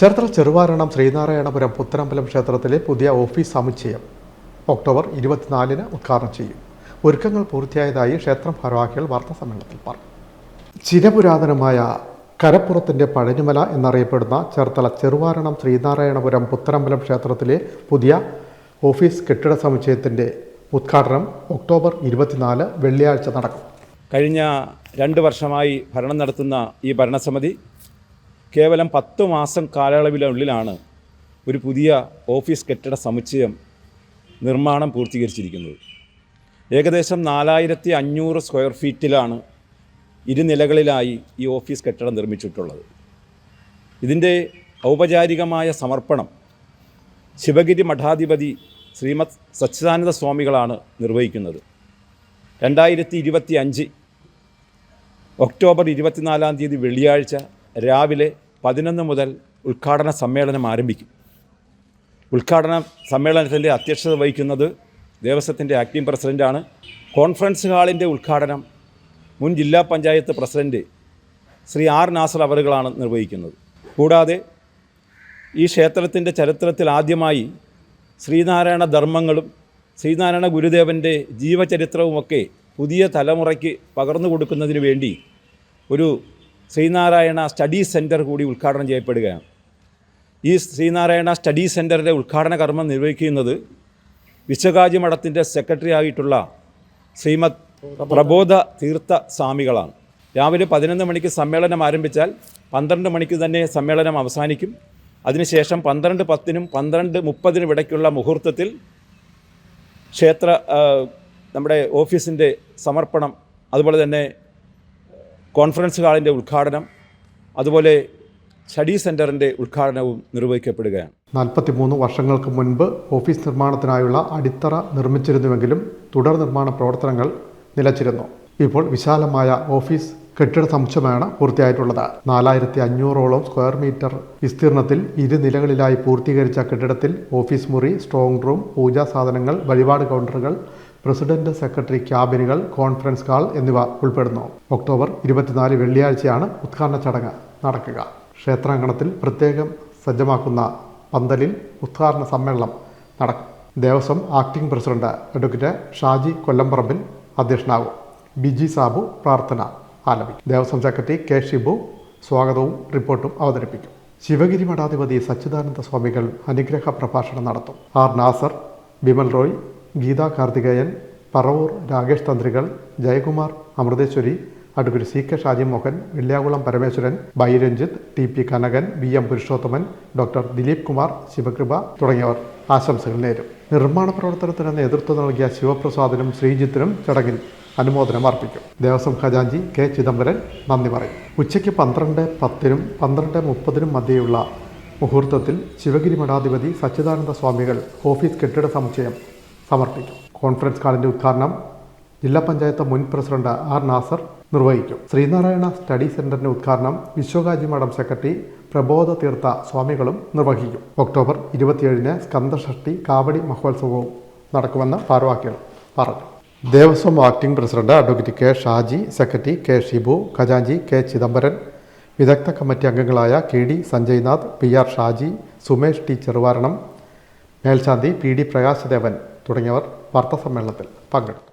ചേർത്തല ചെറുവാരണം ശ്രീനാരായണപുരം പുത്തനമ്പലം ക്ഷേത്രത്തിലെ പുതിയ ഓഫീസ് സമുച്ചയം ഒക്ടോബർ ഇരുപത്തിനാലിന് ഉദ്ഘാടനം ചെയ്യും. ഒരുക്കങ്ങൾ പൂർത്തിയായതായി ക്ഷേത്രം ഭാരവാഹികൾ വാർത്താസമ്മേളനത്തിൽ പറഞ്ഞു. ചിരപുരാതനമായ കരപ്പുറത്തിന്റെ പഴഞ്ഞുമല എന്നറിയപ്പെടുന്ന ചേർത്തല ചെറുവാരണം ശ്രീനാരായണപുരം പുത്തനമ്പലം ക്ഷേത്രത്തിലെ പുതിയ ഓഫീസ് കെട്ടിട സമുച്ചയത്തിന്റെ ഉദ്ഘാടനം ഒക്ടോബർ ഇരുപത്തിനാല് വെള്ളിയാഴ്ച നടക്കും. കഴിഞ്ഞ രണ്ട് വർഷമായി ഭരണം നടത്തുന്ന ഈ ഭരണസമിതി കേവലം പത്ത് മാസം കാലയളവിനുള്ളിലാണ് ഒരു പുതിയ ഓഫീസ് കെട്ടിട സമുച്ചയം നിർമ്മാണം പൂർത്തീകരിച്ചിരിക്കുന്നത്. ഏകദേശം നാലായിരത്തി അഞ്ഞൂറ് സ്ക്വയർ ഫീറ്റിലാണ് ഇരുനിലകളിലായി ഈ ഓഫീസ് കെട്ടിടം നിർമ്മിച്ചിട്ടുള്ളത്. ഇതിന്റെ ഔപചാരികമായ സമർപ്പണം ശിവഗിരി മഠാധിപതി ശ്രീമത് സച്ചിദാനന്ദ സ്വാമികളാണ് നിർവഹിക്കുന്നത്. രണ്ടായിരത്തി ഇരുപത്തി അഞ്ച് ഒക്ടോബർ ഇരുപത്തിനാലാം തീയതി വെള്ളിയാഴ്ച രാവിലെ പതിനൊന്ന് മുതൽ ഉദ്ഘാടന സമ്മേളനം ആരംഭിക്കും. ഉദ്ഘാടന സമ്മേളനത്തിന്റെ അധ്യക്ഷത വഹിക്കുന്നത് ദേവസ്വത്തിന്റെ ആക്ടിംഗ് പ്രസിഡന്റാണ് കോൺഫറൻസ് ഹാളിന്റെ ഉദ്ഘാടനം മുൻ ജില്ലാ പഞ്ചായത്ത് പ്രസിഡന്റ് ശ്രീ ആർ നാസർ അവറുകളാണ് നിർവഹിക്കുന്നത്. കൂടാതെ ഈ ക്ഷേത്രത്തിന്റെ ചരിത്രത്തിൽ ആദ്യമായി ശ്രീനാരായണ ധർമ്മങ്ങളും ശ്രീനാരായണ ഗുരുദേവന്റെ ജീവചരിത്രവുമൊക്കെ പുതിയ തലമുറയ്ക്ക് പകർന്നു കൊടുക്കുന്നതിന് വേണ്ടി ഒരു ശ്രീനാരായണ സ്റ്റഡി സെന്റർ കൂടി ഉദ്ഘാടനം ചെയ്യപ്പെടുകയാണ്. ഈ ശ്രീനാരായണ സ്റ്റഡി സെന്ററിന്റെ ഉദ്ഘാടന കർമ്മം നിർവഹിക്കുന്നത് വിശ്വകാജി മഠത്തിന്റെ സെക്രട്ടറി ആയിട്ടുള്ള ശ്രീമത് പ്രബോധ തീർത്ഥ സ്വാമികളാണ്. രാവിലെ പതിനൊന്ന് മണിക്ക് സമ്മേളനം ആരംഭിച്ചാൽ പന്ത്രണ്ട് മണിക്ക് തന്നെ സമ്മേളനം അവസാനിക്കും. അതിനുശേഷം പന്ത്രണ്ട് പത്തിനും പന്ത്രണ്ട് മുപ്പതിനും ഇടയ്ക്കുള്ള മുഹൂർത്തത്തിൽ ക്ഷേത്ര നമ്മുടെ ഓഫീസിന്റെ സമർപ്പണം അതുപോലെ തന്നെ കോൺഫറൻസ് ഹാളിന്റെ ഉദ്ഘാടനം അതുപോലെ സ്റ്റഡി സെന്ററിന്റെ ഉദ്ഘാടനവും നിർവഹിക്കപ്പെടുകയാണ്. നാൽപ്പത്തിമൂന്ന് വർഷങ്ങൾക്ക് മുൻപ് ഓഫീസ് നിർമ്മാണത്തിനായുള്ള അടിത്തറ നിർമ്മിച്ചിരുന്നുവെങ്കിലും തുടർ നിർമ്മാണ പ്രവർത്തനങ്ങൾ നിലച്ചിരുന്നു. ഇപ്പോൾ വിശാലമായ ഓഫീസ് കെട്ടിട സമുച്ചയമാണ് പൂർത്തിയായിട്ടുള്ളത്. നാലായിരത്തി അഞ്ഞൂറോളം സ്ക്വയർ മീറ്റർ വിസ്തീർണത്തിൽ ഇരു നിലകളിലായി പൂർത്തീകരിച്ച കെട്ടിടത്തിൽ ഓഫീസ് മുറി സ്ട്രോങ് റൂം പൂജാ സാധനങ്ങൾ വഴിപാട് കൗണ്ടറുകൾ പ്രസിഡന്റ് സെക്രട്ടറി ക്യാബിനുകൾ കോൺഫറൻസ് കാൾ എന്നിവ ഉൾപ്പെടുന്നു. ഒക്ടോബർ ഇരുപത്തിനാല് വെള്ളിയാഴ്ചയാണ് ഉദ്ഘാടന ചടങ്ങ് നടക്കുക. ക്ഷേത്രാങ്കണത്തിൽ പ്രത്യേകം സജ്ജമാക്കുന്ന പന്തലിൽ ഉദ്ഘാടന സമ്മേളനം നടക്കും. Devaswom acting president advocate Shaji Kollamparambil അധ്യക്ഷനാകും. Biji Sabu പ്രാർത്ഥന ആലപിക്കും. ദേവസ്വം സെക്രട്ടറി കെ ഷിബു സ്വാഗതവും റിപ്പോർട്ടും അവതരിപ്പിക്കും. ശിവഗിരി മഠാധിപതി സച്ചിദാനന്ദ സ്വാമികൾ അനുഗ്രഹ പ്രഭാഷണം നടത്തും. R Nasar Bimal Roy Geetha Karthikeyan Paravur Rakesh തന്ത്രികൾ Jayakumar Amrutheswari advocate C K Shaji Mohan Velliyakulam Parameswaran by Ranjith T P Kanakan V M Purushothaman doctor Dileep Kumar Sivakripa തുടങ്ങിയവർ ആശംസകൾ നേരും. നിർമ്മാണ പ്രവർത്തനത്തിന് നേതൃത്വം നൽകിയ ശിവപ്രസാദിനും ശ്രീജിത്തിനും ചടങ്ങിൽ അനുമോദനം അർപ്പിക്കും. ദേവസ്വം ഖജാഞ്ചി കെ ചിദംബരൻ നന്ദി പറയും. ഉച്ചയ്ക്ക് പന്ത്രണ്ട് പത്തിനും പന്ത്രണ്ട് മുപ്പതിനും മധ്യയുള്ള മുഹൂർത്തത്തിൽ ശിവഗിരി മഠാധിപതി സച്ചിദാനന്ദ സ്വാമികൾ ഓഫീസ് കെട്ടിട സമുച്ചയം സമർപ്പിക്കും. കോൺഫറൻസ് ഹാളിന്റെ ഉദ്ഘാടനം ജില്ലാ പഞ്ചായത്ത് മുൻ പ്രസിഡന്റ് ആർ നാസർ നിർവഹിക്കും. ശ്രീനാരായണ സ്റ്റഡി സെന്ററിന്റെ ഉദ്ഘാടനം വിശ്വകാജി മഠം സെക്രട്ടറി പ്രബോധ തീർത്ഥ സ്വാമികളും നിർവഹിക്കും. ഒക്ടോബർ ഇരുപത്തിയേഴിന് സ്കന്ദഷഷ്ടി കാവടി മഹോത്സവവും നടക്കുമെന്ന് ഭാരവാഹികൾ പറഞ്ഞു. Devaswom acting president advocate K Shaji secretary K Shibu ഖജാഞ്ചി K Chidambaran വിദഗ്ധ കമ്മിറ്റി അംഗങ്ങളായ K D Sanjaynath P R Shaji Sumesh T Cheruvaranam മേൽശാന്തി പി ഡി പ്രകാശദേവൻ തുടങ്ങിയവർ വാർത്താസമ്മേളനത്തിൽ പങ്കെടുത്തു